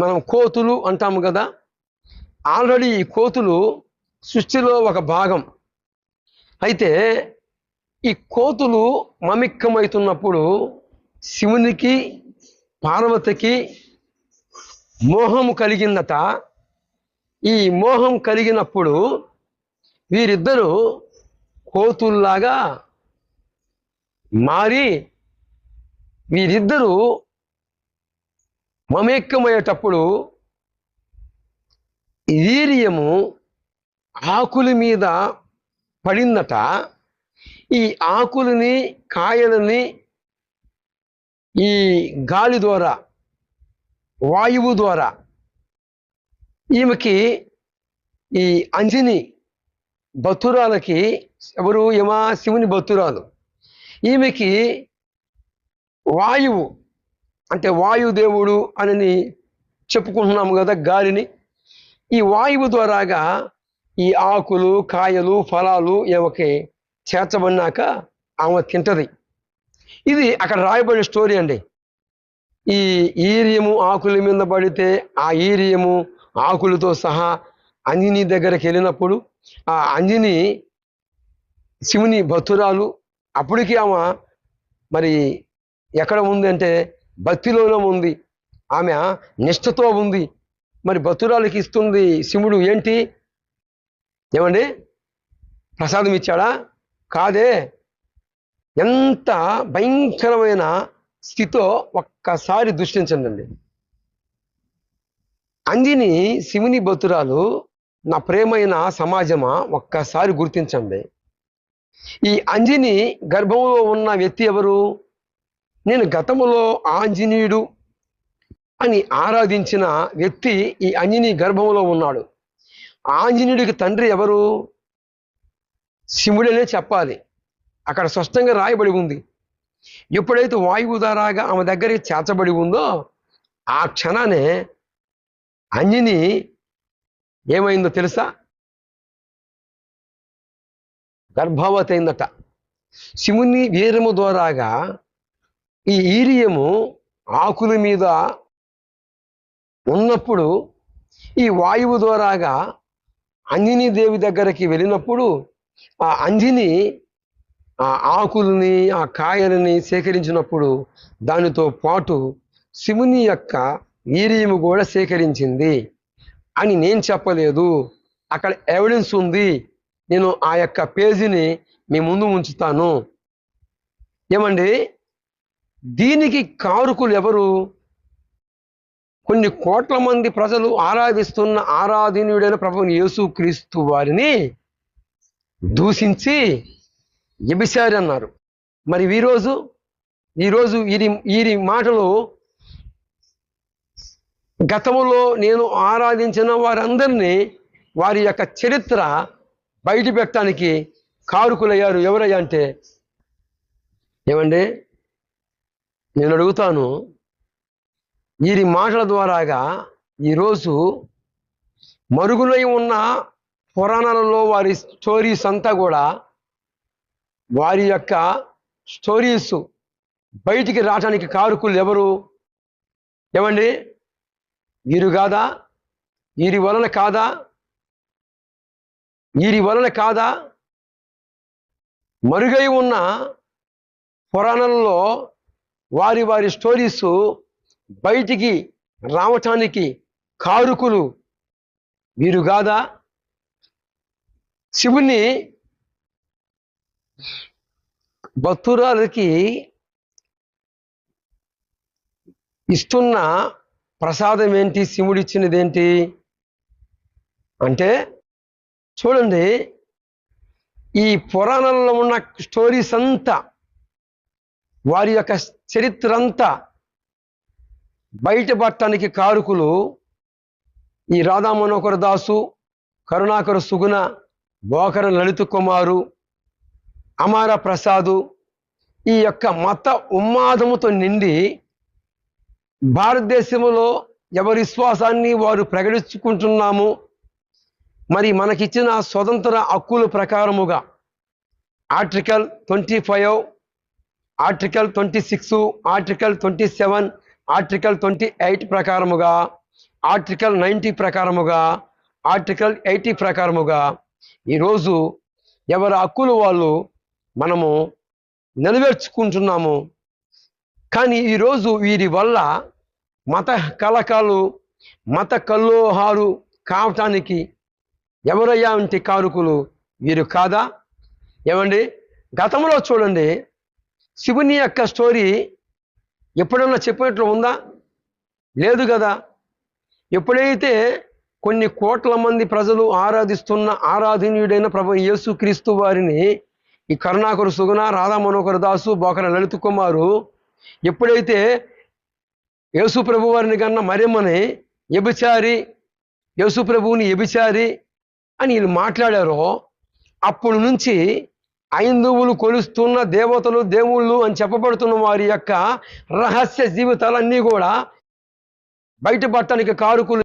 మనం కోతులు అంటాము కదా ఆల్రెడీ ఈ కోతులు సృష్టిలో ఒక భాగం. అయితే ఈ కోతులు మమిక్కమవుతున్నప్పుడు శివునికి పార్వతికి మోహము కలిగిందట ఈ మోహం కలిగినప్పుడు వీరిద్దరూ కోతుల్లాగా మారి వీరిద్దరూ మమేకమయ్యేటప్పుడు వీర్యము ఆకుల మీద పడిందట. ఈ ఆకులని కాయలని ఈ గాలి ద్వారా వాయువు ద్వారా ఈమెకి ఈ అంజని బతురాలకి ఎవరు? యమా శివుని బతురాలు. ఈమెకి వాయువు అంటే వాయుదేవుడు అని చెప్పుకుంటున్నాము కదా గాలిని. ఈ వాయువు ద్వారాగా ఈ ఆకులు కాయలు ఫలాలు ఈమెకి చేర్చబడినాక ఆమె తింటది. ఇది అక్కడ రాయబడిన స్టోరీ అండి. ఈ ఈరియము ఆకుల మీద పడితే ఆ ఈరియము ఆకులతో సహా అంజని దగ్గరికి వెళ్ళినప్పుడు ఆ అంజని శివుని భక్తురాలు అప్పటికి ఆమె మరి ఎక్కడ ఉంది అంటే భక్తిలోనే ఉంది. ఆమె నిష్ఠతో ఉంది. మరి భక్తురాలకి ఇస్తుంది శివుడు ఏంటి? ఏమండి? ప్రసాదం ఇచ్చాడా? కాదే. ఎంత భయంకరమైన స్థితితో ఒక్కసారి దృష్టించండి అందిని శివుని బతురాలు నా ప్రేమైన సమాజమా? ఒక్కసారి గుర్తించండి. ఈ అంజిని గర్భంలో ఉన్న వ్యక్తి ఎవరు? నేను గతములో ఆంజనేయుడు అని ఆరాధించిన వ్యక్తి ఈ అంజనీ గర్భంలో ఉన్నాడు. ఆంజనేయుడికి తండ్రి ఎవరు? శివుడనే చెప్పాలి. అక్కడ స్పష్టంగా రాయబడి ఉంది. ఎప్పుడైతే వాయువు ద్వారాగా ఆమె దగ్గరికి చేర్చబడి ఉందో ఆ క్షణానే అంజని ఏమైందో తెలుసా? గర్భవతి అయిందట. శివుని వీరము ద్వారాగా ఈ ఈరియము ఆకుల మీద ఉన్నప్పుడు ఈ వాయువు ద్వారాగా అంజనీ దేవి దగ్గరికి వెళ్ళినప్పుడు ఆ అంజని ఆ ఆకుల్ని ఆ కాయలని సేకరించినప్పుడు దానితో పాటు శివుని యొక్క ఈరియము కూడా సేకరించింది అని నేను చెప్పలేదు. అక్కడ ఎవిడెన్స్ ఉంది. నేను ఆ యొక్క పేజీని మీ ముందు ఉంచుతాను. ఏమండి? దీనికి కారుకులు ఎవరు? కొన్ని కోట్ల మంది ప్రజలు ఆరాధిస్తున్న ఆరాధనీయుడైన ప్రభుని యేసుక్రీస్తు వారిని దూషించి ఎబిసారి అన్నారు. మరి ఈరోజు ఈరోజు వీరి వీరి మాటలు గతంలో నేను ఆరాధించిన వారందరినీ వారి యొక్క చరిత్ర బయట పెట్టడానికి కారుకులయ్యారు ఎవరయ్యా అంటే? ఏమండి? నేను అడుగుతాను వీరి మాటల ద్వారాగా ఈరోజు మరుగులై ఉన్న పురాణాలలో వారి స్టోరీస్ అంతా కూడా వారి యొక్క స్టోరీస్ బయటికి రావడానికి కారుకులు ఎవరు? ఏమండి? వీరు కాదా? వీరి వలన కాదా? వీరి వలన కాదా? మరుగై ఉన్న పురాణాలలో వారి వారి స్టోరీస్ బయటికి రావటానికి కారుకులు. వీరు కాదా శివుని భక్తురాలకి ఇస్తున్న ప్రసాదం ఏంటి శివుడు ఇచ్చినది ఏంటి అంటే చూడండి ఈ పురాణంలో ఉన్న స్టోరీస్ అంతా వారి యొక్క చరిత్ర అంతా బయటపడటానికి కారుకులు ఈ రాధా మనోహర దాసు కరుణాకర సుగుణ బోకర లలిత కుమారు అమార ప్రసాదు ఈ యొక్క మత ఉన్మాదముతో నిండి భారతదేశంలో ఎవరి విశ్వాసాన్ని వారు ప్రకటించుకుంటున్నాము మరి మనకిచ్చిన స్వతంత్ర హక్కుల ప్రకారముగా article twenty five article twenty six article twenty seven article twenty eight ప్రకారముగా ఆర్టికల్ నైంటీ ప్రకారముగా ఆర్టికల్ ఎయిటీ ప్రకారముగా ఈరోజు ఎవరి హక్కులు వాళ్ళు మనము నెరవేర్చుకుంటున్నాము. కానీ ఈరోజు వీరి వల్ల మత కలకాలు మత కల్లోహాలు కావటానికి ఎవరయ్యా అంటే కారుకులు? వీరు కాదా? ఏమండి? గతంలో చూడండి శివుని యొక్క స్టోరీ ఎప్పుడన్నా చెప్పినట్లు ఉందా? లేదు కదా. ఎప్పుడైతే కొన్ని కోట్ల మంది ప్రజలు ఆరాధిస్తున్న ఆరాధనీయుడైన ప్రభు యేసుక్రీస్తు వారిని ఈ కరుణాకరు సుగుణ రాధా మనోహర దాసు బోకర లలిత కుమారు ఎప్పుడైతే యేసు ప్రభు వారిని కన్నా మరేమని ఎబిచారి యేసు ప్రభువుని ఎబిచారి అని వీళ్ళు మాట్లాడారో అప్పుడు నుంచి ఐందువులు కొలుస్తున్న దేవతలు దేవుళ్ళు అని చెప్పబడుతున్న వారి యొక్క రహస్య జీవితాలన్నీ కూడా బయటపడటానికి కారుకులు